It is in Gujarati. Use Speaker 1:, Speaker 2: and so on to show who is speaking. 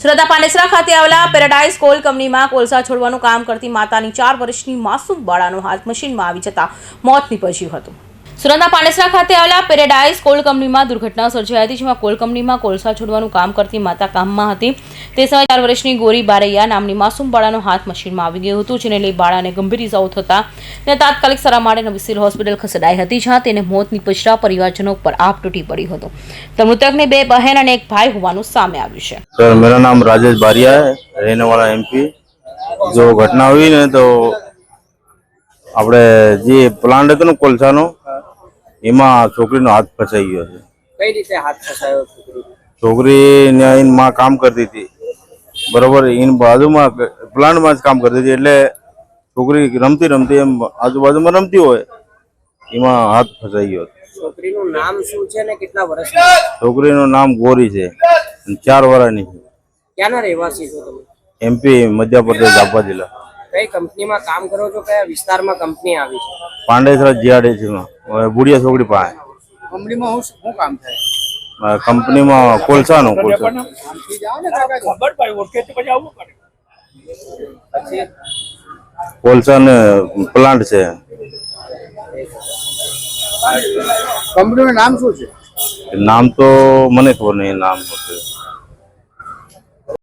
Speaker 1: સુરતના પાનેસરા ખાતે આવેલા પેરાડાઇઝ કોલ કંપનીમાં કોલસા છોડવાનું કામ કરતી માતાની ચાર વર્ષની માસૂમ બાળાનો હાથ મશીનમાં આવી જતા મોત નીપજ્યું હતું. સુરતના પાનેસરા ખાતે આવેલા પેરેડાઇઝ કોલ કંપનીમાં દુર્ઘટના સર્જાઈ હતી, જેમાં કોલ કંપનીમાં કોલસા છોડવાનું કામ કરતી માતા કામમાં હતી. તે સમયે ચાર વર્ષની ગોરી બારૈયા નામની માસૂમ બાળાનો હાથ મશીનમાં આવી ગયો હતો, જેને લઈ બાળાને ગંભીર ઇજાઓ થતાં તેને તાત્કાલિક સારા માટે નવી હોસ્પિટલ ખસેડાઈ હતી, જ્યાં તેને મોત નિપજતા પરિવારજનો પર આપ તૂટી પડી હતો. તો મૃતકની બે બહેન અને એક ભાઈ હોવાનું સામે આવ્યું છે.
Speaker 2: સર, મેરા નામ રાજેશ બારિયા હે રહેનેવાળા એમપી જો ઘટના हुई ને તો આપણે જે પ્લાન્ટ હતો ને કોલસાનો એમાં છોકરીનો હાથ ફસાઈ ગયો છે.
Speaker 3: કઈ રીતે હાથ ફસાયો છોકરી
Speaker 2: છોકરી ને માં કામ કરતી હતી. બરોબર એની બાજુમાં પ્લાન્ટમાં જ કામ કરતી હતી. એટલે છોકરી રમતી રમતી એમ આજુબાજુમાં રમતી હોય એમાં હાથ ફસાઈ ગયો
Speaker 3: છોકરીનું નામ શું છે ને કેટલા વર્ષ
Speaker 2: છોકરીનું નામ ગોરી છે. ચાર વર્ષની છે.
Speaker 3: ક્યાંના રહેવાસી છો તમે?
Speaker 2: એમપી મધ્યપ્રદેશ આપવા જિલ્લા.
Speaker 3: કઈ કંપનીમાં કામ કરો છો? કયા વિસ્તારમાં કંપની આવી છે?
Speaker 2: પાંડેસરા જીઆરડીસીમાં. બુડિયા છોકરી પાસે.
Speaker 3: કંપનીમાં હું શું કામ થાય?
Speaker 2: કંપનીમાં કોલસાનો કોલસા.
Speaker 3: પછી
Speaker 2: કોલસાને પ્લાન્ટ છે.
Speaker 3: કંપનીનું નામ શું છે?
Speaker 2: નામ તો મને ખબર નહીં નામ